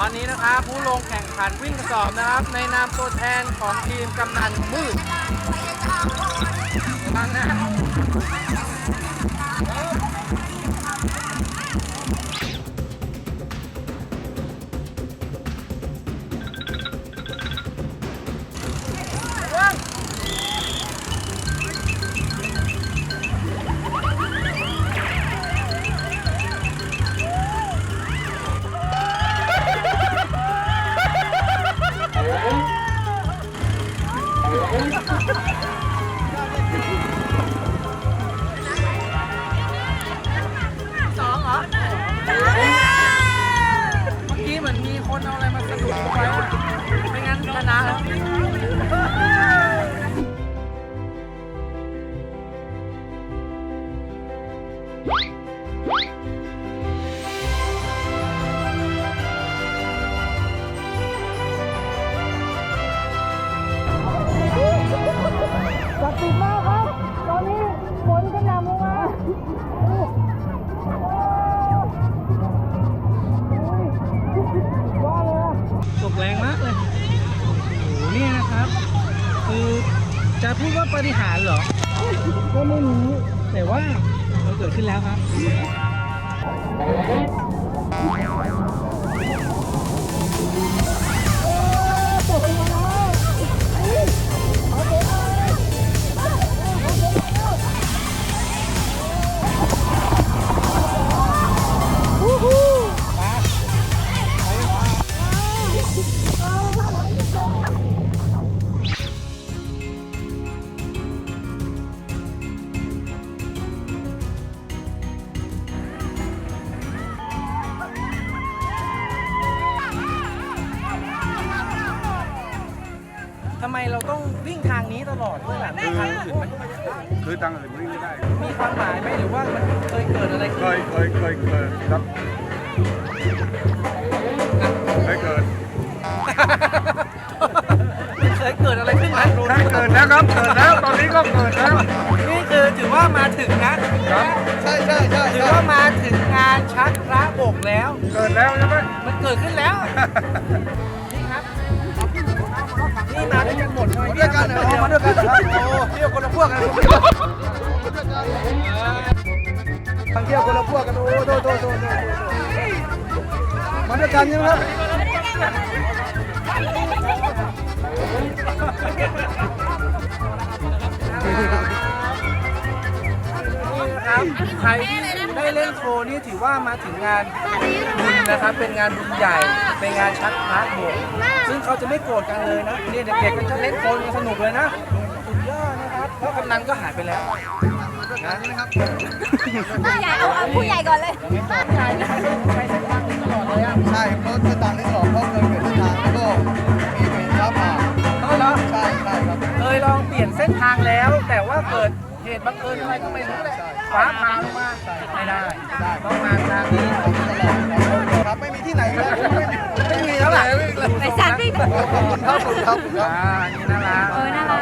ตอนนี้นะครับผู้ลงแข่งขันวิ่งกระสอบนะครับ ในนามตัวแทนของทีมกำนันมืดฟังนะระ สองเหรอเมื่อกี้เหมือนมีคนเอาอะไรมาสะดุดไว้อะไม่งั้นชนะแล้ว จะพูดว่าปฏิหารย์เหรอ ก็ไม่รู้ แต่ว่ามันเกิดขึ้นแล้วครับ โอ้โห ทำไมเราต้องวิ่งทางนี้ตลอดด้วยล่ะไม่ทางอื่นไหมคือตังอื่นวิ่งไม่ได้ มีความหมายไหมหรือว่ามันเคยเกิดอะไรเคขึ้นยเคยเคยเคยครับเคยเกิดมันเคยเกิดอะไรขึ้นไหมใช่เกิดแล้วครับเกิดแล้วตอนนี้ก็เกิดแล้วนี่คือถือว่ามาถึงนะ ครับใช่ใช่ใช่ถือว่ามาถึงงานชักพระบกแล้ว เกิดแล้วใช่ไหมมันเกิดขึ้นแล้ว ด้วยกันเหรอมาด้วยกันเหรอครับโอ้เที่ยวคนละพวกกันทางเที่ยวคนละพวกกันโอ้โทษโทษโทษมาด้วยกันใช่ไหมครับนี่นะครใครที่ ได้เล่นโชว์นี่ถือว่ามาถึงงานบุญนะครับ เป็นงานบุญใหญ่ เป็นงานชักพระบกซึ่งเขาจะไม่โกรธกันเลยนะเนี่ยเด็กๆก็จะเล่นโคนกันสนุกเลยนะสุดยอดนะครับเพราะกำนันก็หายไปแล้วนะผู้ใหญ่เอาเอาผู้ใหญ่ก่อนเลยใช่ใช้เส้นทางนี้ตลอดเลยอะใช่เพราะเส้นทางที่สองก็เคยเกิดเส้นทางแล้วก็มีเป็นฟ้าผ่าเอาเหรอใช่ใช่ครับเคยลองเปลี่ยนเส้นทางแล้วแต่ว่าเกิด เหตุบังเอิญอะไรก็ไม่รู้เลยฟ้าผ่าลงมาไม่ได้ต้องมาทางนี้ครับไม่มีที่ไหนครับไม่มีไม่มีแล้วล่ะไอ้สัตว์วิ่งขอบคุณครับขอบคุณครับอ่านี่น่ารักเออน่ารัก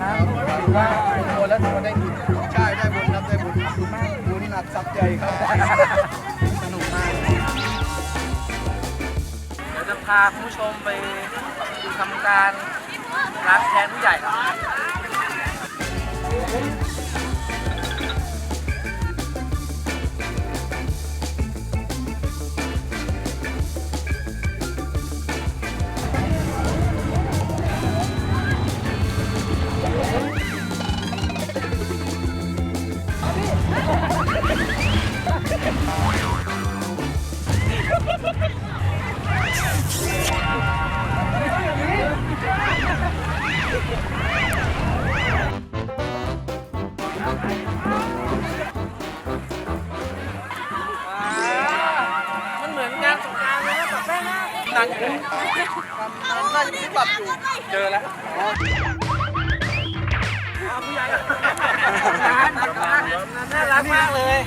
ครับถือว่าเป็นตัวแล้วถือว่าได้บุญใช่ได้บุญครับได้บุญบุญมากบุญหนักสักใจครับสนุกมากเดี๋ยวจะพาคุณผู้ชมไปทำการล้างแค้นผู้ใหญ่ครับ Yeah. นันอยู่ไหนน่าจะมีที่ปรับอยู่เจอแล้วอ้าวผู้ใหญ่งานน่ารักมากเลย